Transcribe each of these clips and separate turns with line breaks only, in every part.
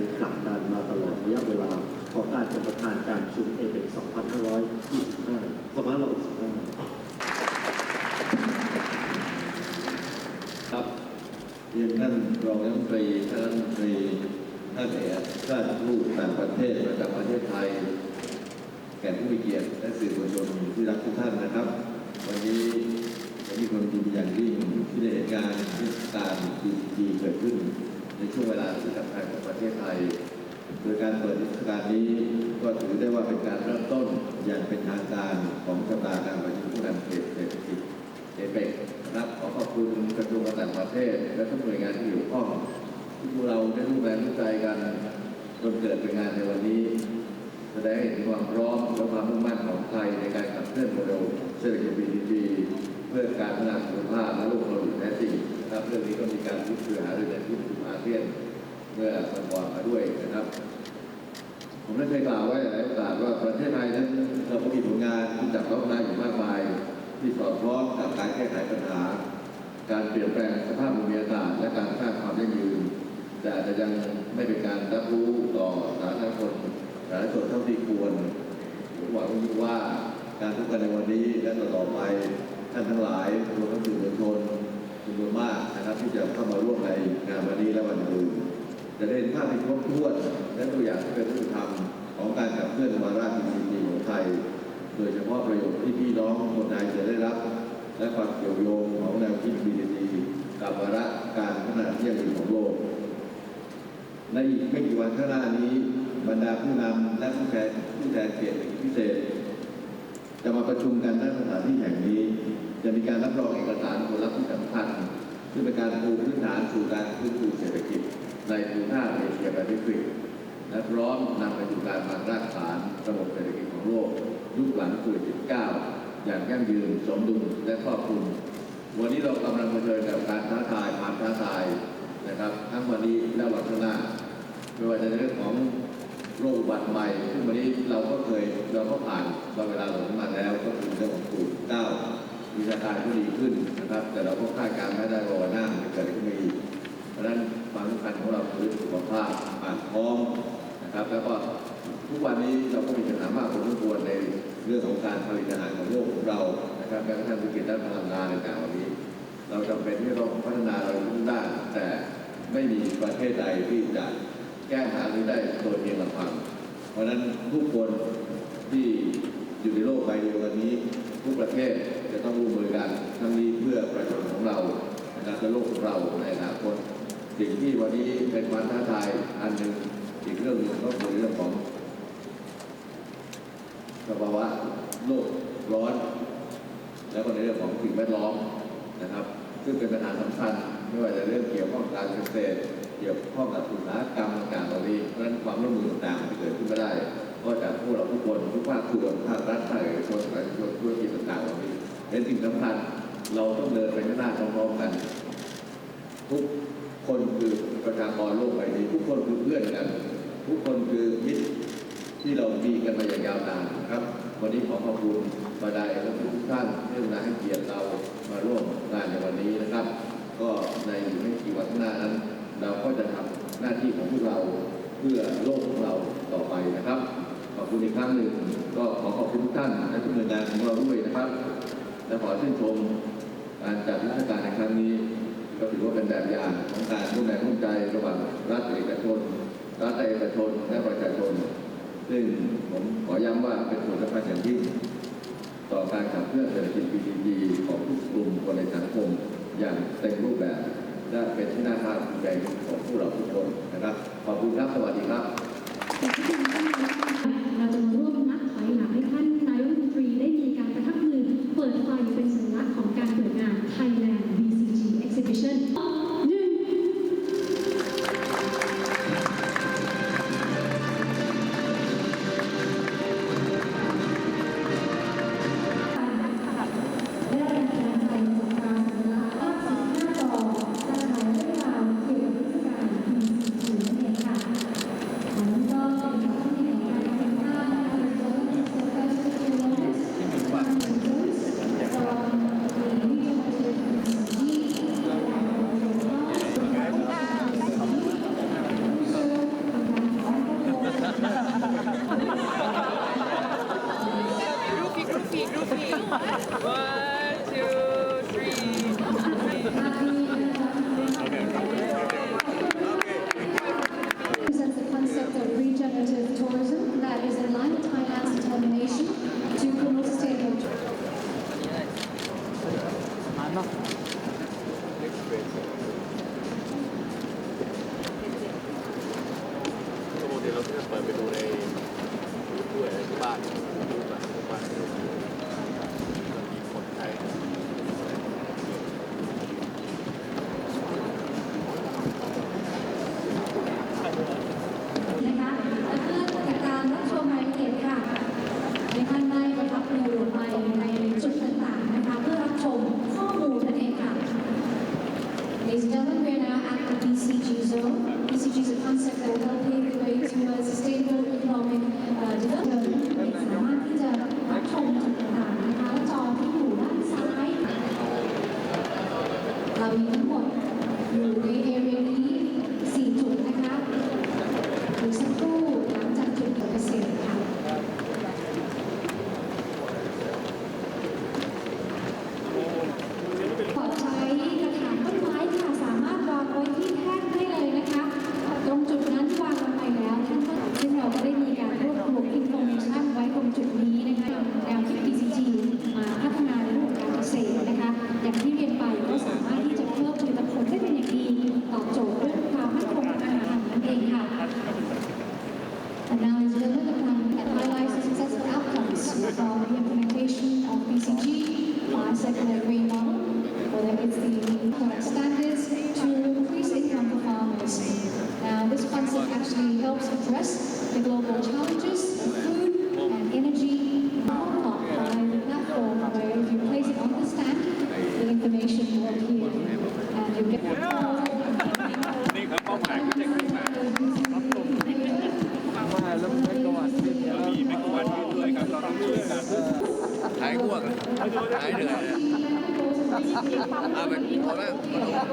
ยผลักดันมาตลอดระยะเวลาของการเป็นประธานการประชุมเอเปก2525 2565
ครับเรียนท่านรองรัฐมนตรีท่านรัฐมนตรีท่านเอกราชทูตต่างประเทศประจำประเทศไทย แก่ผู้มีเกียรติและสื่อมวลชนที่รักทุกท่านนะครับ วันนี้ผมมีความยินดีอย่างยิ่งที่ได้เห็นงานเทศกาลดีๆเกิดขึ้น ในช่วงเวลาที่สำคัญของประเทศไทย โดยการเปิดเทศกาลนี้ก็ถือได้ว่าเป็นการเริ่มต้นอย่างเป็นทางการของสัปดาห์การประชุมผู้นำเขตเศรษฐกิจเอเปกนะครับขอขอบคุณกระทรวงการต่างประเทศ และทุกหน่วยงานที่เกี่ยวข้องที่พวกเราได้ร่วมแรงร่วมใจกันจนเกิดเป็นงานในวันนี้แสดงเห็นถึงความพร้อมและความมุ่งมั่นของไทยในการขับเคลื่อนโมเดลเศรษฐกิจ BDG เพื่อการพัฒนาสุขภาพและโลกเราอยู่แท้จริง นะครับเรื่องนี้ก็มีการพูดคุยหารือในที่ประชุมอาเซียนเมื่อสัปดาห์มาด้วยนะครับ ผมได้เคยกล่าวไว้หลายโอกาสว่าประเทศไทยนั้นเราก็มีผลงานที่จับต้องได้อยู่มากมาย ที่สอดคล้องกับการแก้ไขปัญหา การเปลี่ยนแปลงสภาพภูมิอากาศและการสร้างความยั่งยืนแต่อาจจะยังไม่เป็นการรับรู้ต่อสาธารณชนสาธารณชนเท่าที่ควรผมหวังว่าการทุกกันในวันนี้และต่อไปท่านทั้งหลายรวมทั้งสื่อมวลชน จำนวนมากนะครับที่จะเข้ามาร่วมในงานวันนี้และวันอื่นจะได้เห็นภาพที่ครบถ้วนและตัวอย่างที่เป็นรูปธรรมของการขับเคลื่อนวาระดีดีของไทย โดยเฉพาะประโยชน์ที่พี่น้องคนไทยจะได้รับ และความเกี่ยวโยงของแนวคิดดีดีกับวาระการพัฒนาที่ยั่งยืนของโลกในอีกไม่กี่วันข้างหน้านี้บรรดาผู้นำและผู้แทนผู้แทนเกียรติพิเศษ จะมาประชุมกันณสถานที่แห่งนี้ จะมีการรับรองเอกสารผลลัพธ์ที่สำคัญซึ่งเป็นการปูพื้นฐานสู่การฟื้นฟูเศรษฐกิจ ในภูมิภาคเอเชียแปซิฟิกและพร้อมนำไปสู่การวางรากฐานระบบเศรษฐกิจของโลกยุคหลังโควิด -19 อย่างยั่งยืนสมดุลและครอบคลุม วันนี้เรากำลังเผชิญกับการท้าทายความท้าทายนะครับทั้งวันนี้และวันข้างหน้าไม่ว่าจะในเรื่องของโรคอุบัติใหม่ซึ่งวันนี้เราก็ เราก็ผ่านมาเวลาหลงมาแล้วก็คือเรื่องของโควิด9มีสถานการณ์ที่ดีขึ้นนะครับ แต่เราก็คาดการณ์ไม่ได้ว่าวันหน้ามันจะเกิดอะไรขึ้นมาอีกเพราะฉะนั้นความสำคัญของเราคือสุขภาพปากท้องนะครับ แล้วก็ทุกวันนี้เราก็มีปัญหามากพอสมควรในเรื่องของการผลิตอาหารของโลกของเรานะครับแม้กระทั่งธุรกิจด้านพลังงานต่างๆเหล่านี้ เราจำเป็นที่จะต้องพัฒนาเราทุกด้าน แต่ไม่มีประเทศใดที่จะแก้ปัญหานี้ได้โดยเพียงลำพัง เพราะฉะนั้นทุกคนโลกใบเดียวกันนี้ ทศจะต้องร่วมมือกันทั้งนี้เพื่อประโยชน์ของเรานะครับและโลกของเราในอนาคตสิ่งที่วันนี้เป็นความท้าทายอันหนึ่งอีกเรื่องหนึ่งก็คือเรื่องของสภาวะโลกร้อน แล้วก็ในเรื่องของสิ่งแวดล้อมนะครับ ซึ่งเป็นปัญหาสำคัญไม่ว่าจะเรื่องเกี่ยวข้องกับการเกษตรเกี่ยวข้องกับอุตสาหกรรมต่างๆเหล่านี้เพราะฉะนั้นความร่วมมือต่างๆที่เกิดขึ้นไม่ได้ ก็จากพวกเราทุกคนทุกภาคส่วนภาครัฐภาค เป็นสิ่งสำคัญเราต้องเดินไปข้างหน้าพร้อมๆกัน ทุกคนคือประชากรโลกใบนี้ทุกคนคือเพื่อนกัน ทุกคนคือมิตรที่เรามีกันมาอย่างยาวนานครับ วันนี้ขอขอบคุณบรรดาเอกทุกท่านที่มาให้เกียรติเรามาร่วมงานในวันนี้นะครับ ก็ในไม่กี่วันข้างหน้านั้น เราก็จะทำหน้าที่ของพวกเราเพื่อโลกของเราต่อไปนะครับ ขอบคุณอีกครั้งหนึ่งก็ขอขอบคุณทุกท่านและทุกหน่วยงานของเราด้วยนะครับ และขอชื่นชมการจัดนิทรรศการในครั้งนี้ ก็ถือว่าเป็นแบบอย่างของการร่วมแรงร่วมใจระหว่างรัฐเอกชนรัฐเอกชนและประชาชน ซึ่งผมขอย้ำว่าเป็นส่วนสำคัญอย่างยิ่งต่อการขับเคลื่อนเศรษฐกิจ PPP ของทุกกลุ่มคนในสังคมอย่างเต็มรูปแบบและเป็นที่น่าภาคภูมิใจของพวกเราทุกคนนะครับ ขอบคุณครับ สวัสดีครับ
เราจะมาร่วม ด
ない。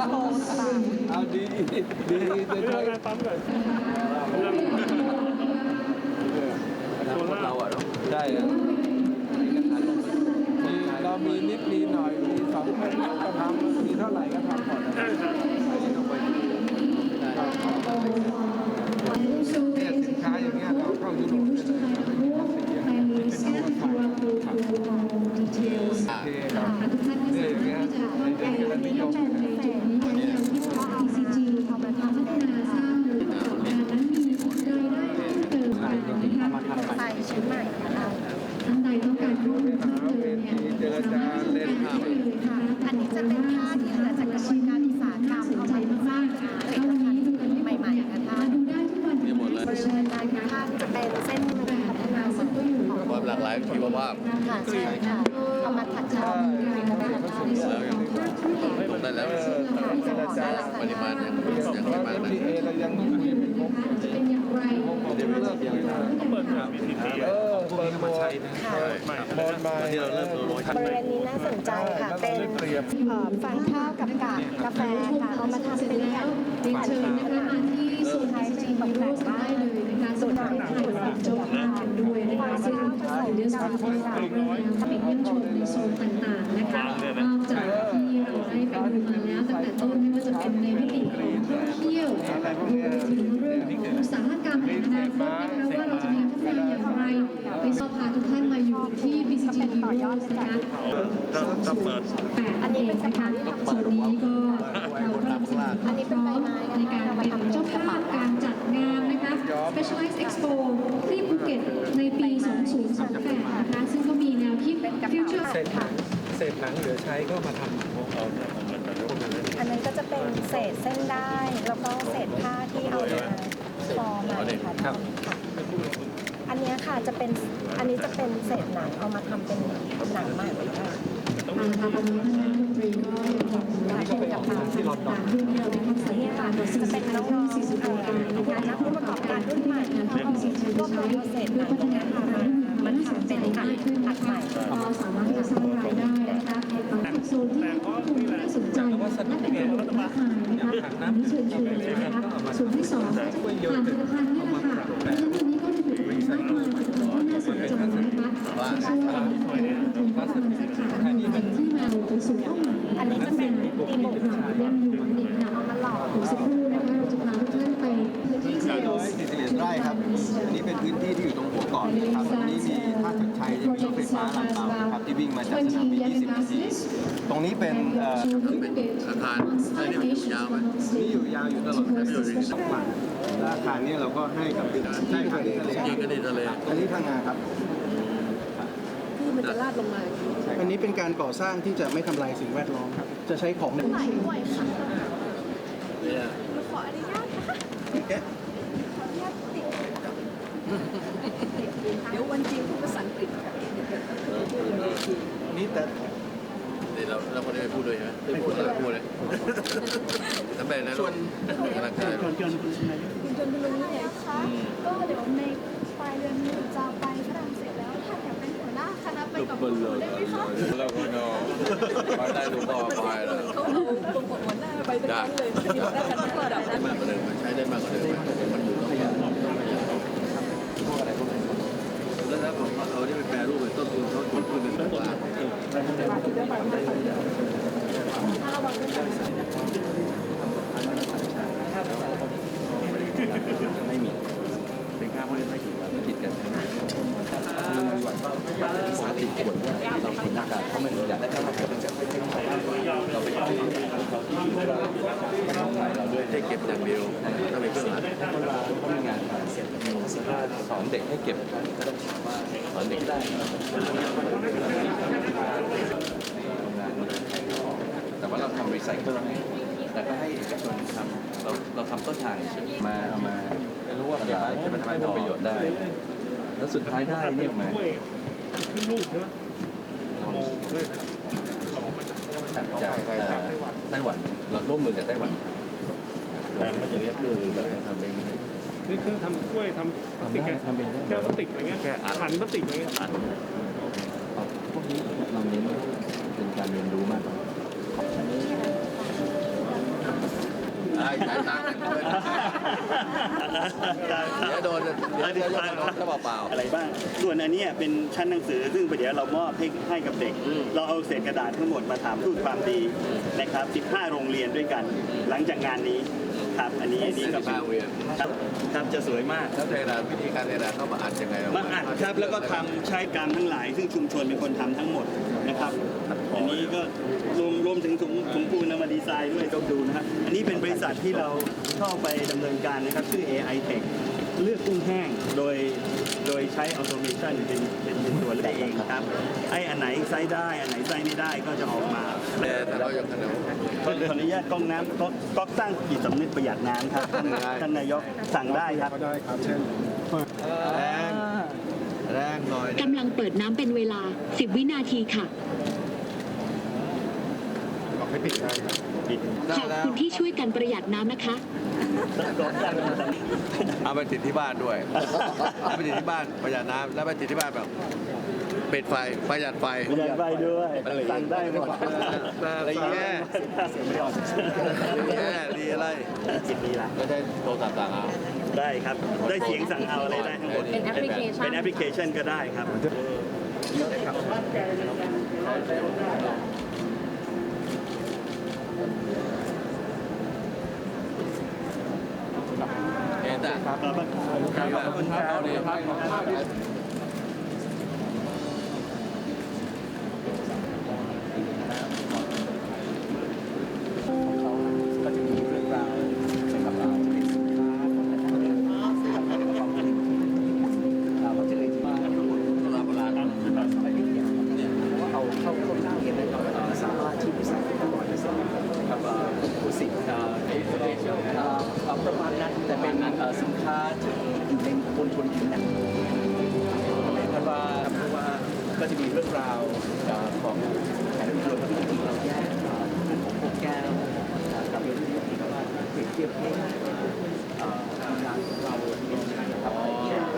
เอาดีดีดีจะช่วย
เราอะเนาะ
ใช่อะมีเรามีนิดมีหน่อยมีสองพันก็ทำมีเท่าไหร่ก็ทำหมดอะเนี่ยสินค้าอย่างเงี้ยเราเข้ายุโรปได้เลยครับไม่มีภาษีอะโอเคครับเนี่ยอย่างเงี้ยในเดือนกันนิยม
BCG เอามาทำพัฒนาสร้างหรือประกอบการนั้นมีรายได้เพิ่มเติมไปนะคะ
ไปชิ้นใหม่นะคะ
ท่านใดต้องการข้อมูลเพิ่มเติมเนี่ย
เจรจาเล่น
สามารถเข้าไปเลยนะคะ
อันนี้จะเป็นผ้าที่เหลือจากกระบวนการอุตสาหกรรม
สนใจมากๆถ้าวันนี้ดูกันไม่หมดเนี่ยมาดูได้ทุกวันนะคะเชิญนะคะ
ผ้าที่ จะเป็นเส้น
พัฒนาซึ่งก็อยู่
ความหลากหลายชีวภาพ
ค่ะใช่ค่ะเอามาถักเช้า
ในส่วนของภาคธุรกิจ
ตรงนั้นแล้ว
เจรจา
ปริมาณอย่าง
อย่าง
อย่าง
ว่า
มาก
เอ็ม
นะ
ดีเอเรายังคุยไม่ครบ
จะเป็นอย่างไร
ผมเลิกคุยนะเออเปิดมาใช้นะบอลมา
ที่เราเริ่มโรย
บริเวณนี้น่าสนใจค่ะเป็น
เปรียบ
เอ่อฟางข้าวกับกากกาแฟค่ะเอามาทำ
เสร็จ
เป็น
แล้
แผ่
วนเรียนเชิญนะคะมาที่ศูนย์ไทยจีนยูโรสได้เลย นะคะศูนย์ประเทศไทยเป็นเจ้าภาพด้วยนะคะซึ่งเดือนสิงหาคมนี้เป็นเยี่ยมชมในโซนต่างๆนะคะนอกจากที่เราได้ไปดูมาแล้วตั้งแต่ต้นไม่ว่าจะเป็นในมิติของท่องเที่ยวรวมถึงเรื่องของอุตสาหกรรมในอนาคตนะคะว่าเราจะมีพัฒนาอย่างไรไปสอบพาทุกท่านมาอยู่ที่ BCG Heroes นะคะแปดอันนี้เป็นนะคะส่วนนี้ก็เรากำลังสนอความพร้อมในการเป็นเจ้าภาพการจัดงานนะคะ Specialized Expo ที่ภูเก็ตในปี 2028 นะคะ ซึ่งก็มีแนวคิด Future
เศษหนังเศษหนังเหลือใช้ก็มาทำ
อันนั้นก็จะเป็นเศษเส้นได้แล้วก็เศษผ้าที่เอามาทอมาค่ะ
ครับ
ค่ะอันเนี้ยค่ะจะเป็นอันนี้จะเป็นเศษหนังเอามาทำเป็นหนังใหม่ค่ะ
ทางตอนนี้ท่านนายก รัฐมนตรีก็ยังคงรับชมกับทางต่างๆที่เราได้ทำสัญญาการต่อสื่อ
จะ
สา
เป็น
ร
น้
ที่
องๆ
40รายการนะคะ
นักผู้ประกอบการรุ่นใหม่
งานที่ BCG
รวบรวมเอาเศษหนังตรงเนี้ยค่ะมามาทำเป็นอัดอัดใหม่
ก็สามารถจะสร้างรายได้นะคะจากโซนที่ข้อมูลน่าสนใจและเป็นประโยชน์มากมายนะคะอันนี้เชิญชวนเลยนะคะส่วนที่สองก็จะเป็นผ่านผลิตภัณฑ์นี่แหละค่ะซึ่งวันนี้ก็มีผลิตภัณฑ์มากมายผลิตภัณฑ์ที่น่าสนใจนะคะซึ่งเชื่อว่าทุกคนก็ทำจากขาดเป็นที่มา ไปสู่เป้าหมาย
อันนี้จะเป็นตีบุก
หนังยังอยู่อีกหนัง
มาหลอก
อีกสักครู่นะคะเราจะพาทุกท่านไปพื้นที่เซลล์
41ไร่ครับ อันนี้เป็นพื้นที่ที่อยู่ตรงหัวเกาะนะครับอันนี้มีท่าชัดชัยจะมีรถไฟฟ้าลำเตานะครับที่วิ่งมาจากสนามบิน20นาทีตรงนี้เป็นเอ่อ
อาคารใช่นี่มันอยู่ยาวไหม
นี่อยู่ยาวอยู่ตลอด
ไม่อยู่ใน
สองวันอาคารนี้เราก็ให้กับใช่ครับที่ทะเล
ยิงกันในทะเล
อันนี้ทางงานครับ
ที่มันจะลาดลงมา
อันนี้เป็นการก่อสร้างที่จะไม่ทำลายสิ่งแวดล้อมครับจะใช้ของ
ไหลด้วยค่ะ
เนี่ย
ขออนุญาตนะคะขออนุญาตติดเดี๋ยววันจริงพูดภาษาอังกฤษ
นี่แต่
เดี๋ยวเราเราคนนี้ไปพูดด้วยใช่ไหมไม่พูดอะไรพูดเลยทำไมนะส่วนกำลังใจ
ก่อนเกินคุณนายก
คุณจนคุณลุงนี่ไง
นะคะ เราก็น
อนไปได้ลูกก็ไปแล้ว
เขาเอาตรงหัวหน้าไปตั้งนั้นเลยมีหัวหน้าคณะระดับนั้น
มากกว่าเดิมมันใช้ได้มากกว่าเดิมมันอยู่ต้องพวกอะไรพวกไหนแล้วถ้าผมเอาที่ไปแปรรูปเป็นต้นทุนเขาต้นทุนเป็นล้าน
ไม่มีเป็นค่า พวกนี้ไม่ผิดไม่ผิดกันมันเปกติขวดเราผิดหน้ากากเขาไม่อยากได้ค่าขวดเราไปเอาเราด้วย
ให้เก็บอย่างเดียวถ้าเป็นเครื่องหมาย
เขามีงานเสร็จสอนเด็กให้เก็บก็ต้องถามว่าสอนเด็กได้แต่ว่าเราทำรีไซเคิลให้แต่ก็ให้เอกชนทำเราเราทำต้นทางมาเอามา ไม่รู้ว่าจะจะมาทำให้เป็นประโยชน์ได้ แล้วสุดท้ายได้เนี่ยออกม
ขึ้นรูปใช่ไหม
จากไต้หวันเราร่วมมือกับไต้หวัน
แต่มันอย่างนี้คือแบบทำเอง
นี่เครื่องทำกล้วยทำพลาสติกแก้วพลาสติกอะไรเงี้ยขันพลาสติกอะไรเงี้ย
พวกนี้เราเน้นเป็นการเรียนรู้มากกว่า
ใช่ใช้ตังค์เดี๋ยวโดนเดี๋ยวเดี๋ยวโดนก็เปล่า
อะไรบ้าง ส่วนอันนี้เป็นชั้นหนังสือซึ่งเดี๋ยวเรามอบให้ให้กับเด็ก เราเอาเศษกระดาษทั้งหมดมาถามทูตความดีนะครับ 15 โรงเรียนด้วยกัน หลังจากงานนี้ครับอันนี้อันนี้ก็
15โรงเรียน
ครับครับจะสวยมาก
แล้วเทระวิธีการเทระเข้ามาอัดยังไง
มาอัดครับแล้วก็ทำใช้กรรมทั้งหลาย ซึ่งชุมชนเป็นคนทำทั้งหมด นะครับอันนี้ก็รวมรวมถึงถุงถุงปูนนำมาดีไซน์ด้วยต้องดูนะครับ อันนี้เป็นบริษัทที่เราเข้าไปดำเนินการนะครับ ชื่อ AI Tech เลือกกุ้งแห้งโดยโดยใช้ automation เป็นเป็นเป็นตัวเลือกเองครับไอ้อันไหนไซส์ได้อันไหนไซส์ไม่ได้ก็จะออกมา
แต่แต่เรายังขนาด
ขอขออนุญาตกล้องน้ำก๊อกก๊อกสร้างจิตสำนึกประหยัดน้ำครับท่านนายกสั่งได้ครับ
ได้ครับเช่น
แรง แรงหน่อย
กำลังเปิดน้ำเป็นเวลา 10 วินาทีค่ะ
บอกให้ปิดได้ครับ
ปิด
ได้
ขอบ
แล้ว
คุณที่ช่วยกันประหยัดน้ำนะคะ
ก๊อกสร้างจิตสำนึก
เอาไปติดที่บ้านด้วยเอาไปติดที่บ้านประหยัดน้ำแล้วไปติดที่บ้านแบบปิดไฟประหยัดไฟ
ประหยัดไฟด้วยสั่งได้หมด
อะไรแย่แย่ดีอะไร
สิบปีละ
ไม่ได้โทรศัพท์สั่งเอา
ได้ครับ ได้เสียงสั่งเอาอะไรได้ทั้งหมด
เป็นแอปพลิเคชัน
เป็นแอปพลิเคชันก็ได้ครับ
เห็นแต่
ขอบ คุณครับขอบคุณครับ
รื่
องราวของแผนที่เราทำจริงเราแยกเรื่องของพวกแก้วกับเรื่องที่ว่าเปรียบเทียบให้ทำงานของเราเป็นยังไงครับ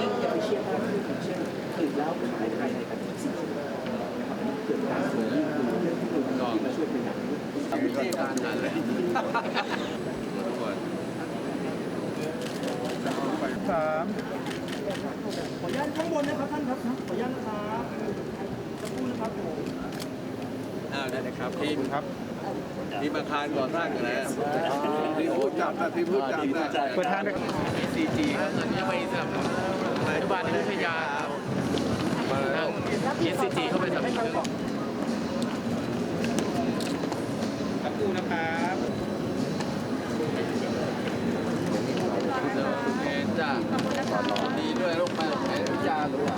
ยิ่งจะไปเชื่อว่าเช่นผลิตแล้วขายภายในกันสิ่งนะครับเกิดการเสนอยิ่งคือเรื่องที่คุณที่มาช่วยเป็นอย่างนี้
วิธีการนั่นแหลทุกคน
สาม
ขออนุญาตข้างบนนะครับท่านครับขออนุญาตนะครับสักครู่นะครับผม
อ้าวได้นะครับทีมครับทีมอาคารก่อสร้างกันแล้วที่พูดจับนะที่พูดจับนะ
เปิดทางด้วย
ซีจีเงินยังไม่สนับสนุนปัจจุบันนี้วิทยามาแล้ว SCG เข้าไปสนับสนุน
สักครู่นะครับ
เเดี๋ยวคุณเอ็นจ้า
ขอบคุณนะคะ
ดีด้วยลูกแม่ไหนจ้ารู้อะ